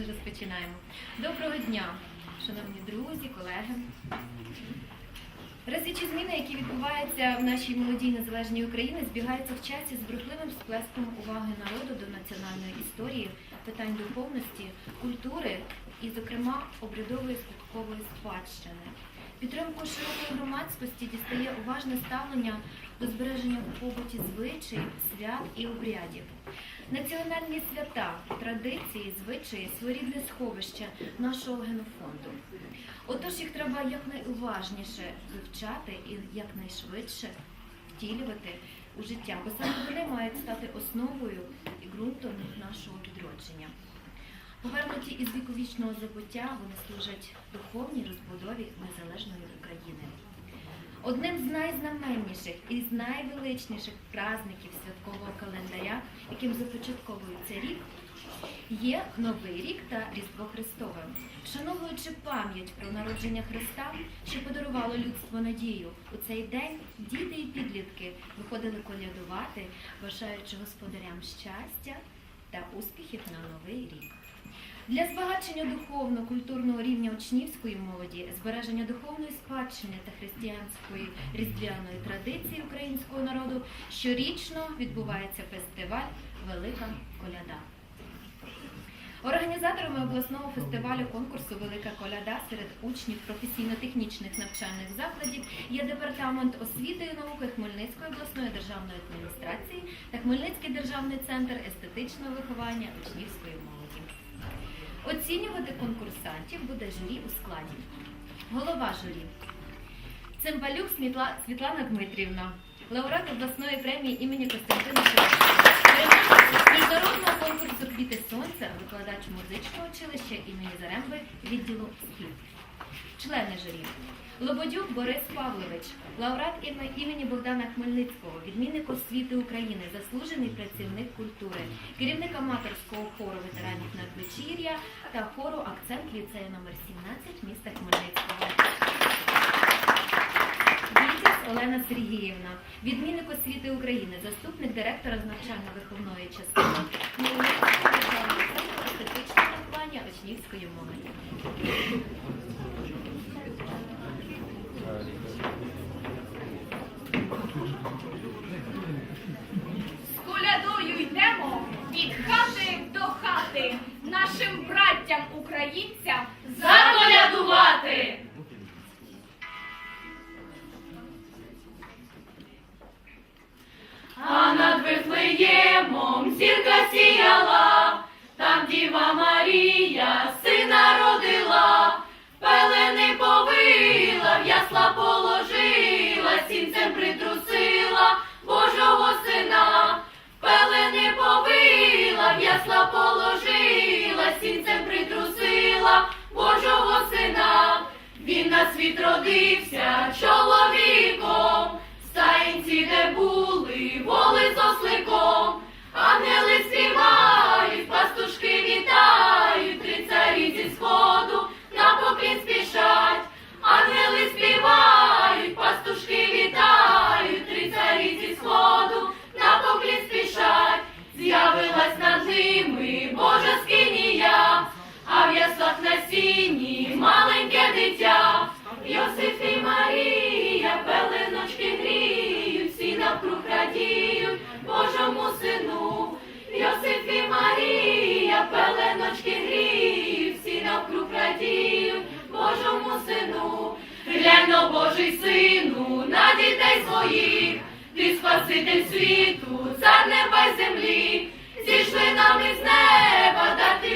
Отже, розпочинаємо. Доброго дня, шановні друзі, колеги. Разючі зміни, які відбуваються в нашій молодій незалежній Україні, збігаються в часі з бурхливим сплеском уваги народу до національної історії, питань духовності, культури і, зокрема, обрядової спадкової спадщини. Підтримку широкої громадськості дістає уважне ставлення до збереження в побуті звичаїв, свят і обрядів. Національні свята, традиції, звичаї своєрідне сховище нашого генофонду. Отож їх треба якнайуважніше вивчати і якнайшвидше втілювати у життя, бо саме вони мають стати основою і ґрунтом нашого відродження. Повернуті із віковічного забуття, вони служать духовній розбудові незалежної України. Одним з найзнаменніших і з найвеличніших праздників святкового календаря, яким започатковується рік, є Новий рік та Різдво Христове. Вшановуючи пам'ять про народження Христа, що подарувало людству надію, у цей день діти і підлітки виходили колядувати, бажаючи господарям щастя та успіхів на новий рік. Для збагачення духовно-культурного рівня учнівської молоді, збереження духовної спадщини та християнської різдвяної традиції українського народу щорічно відбувається фестиваль Велика Коляда. Організаторами обласного фестивалю конкурсу Велика Коляда серед учнів професійно-технічних навчальних закладів є департамент освіти і науки Хмельницької обласної державної адміністрації та Хмельницький державний центр естетичного виховання учнівської молоді. Оцінювати конкурсантів буде журі у складі. Голова журі Цимбалюк Світла- Світлана Дмитрівна, лауреат обласної премії імені Костянтина Шевченка, міжнародного конкурсу Квіти Сонця, викладач музичного училища імені Заремби відділу спів. Члени журі. Лободюк Борис Павлович, лауреат імені Богдана Хмельницького, відмінник освіти України, заслужений працівник культури, керівник аматорського хору ветеранів надвечір'я та хору Акцент ліцею номер 17 міста Хмельницького. Олена Сергіївна, відмінник освіти України, заступник директора з навчально-виховної частини Хмельницького естетичного виховання учнівської молоді. З колядою йдемо від хати до хати, нашим браттям українцям заколядувати. А над Вифлеємом зірка сіяла, там Діва Марія сина родила, повила, в ясла положила, сінцем притрусила Божого сина. Він на світ родився чоловіком, Божому сину. Глянь, Божий сину, на дітей своїх, ти спаситель світу, цар неба й землі. Зійшли нам із неба, да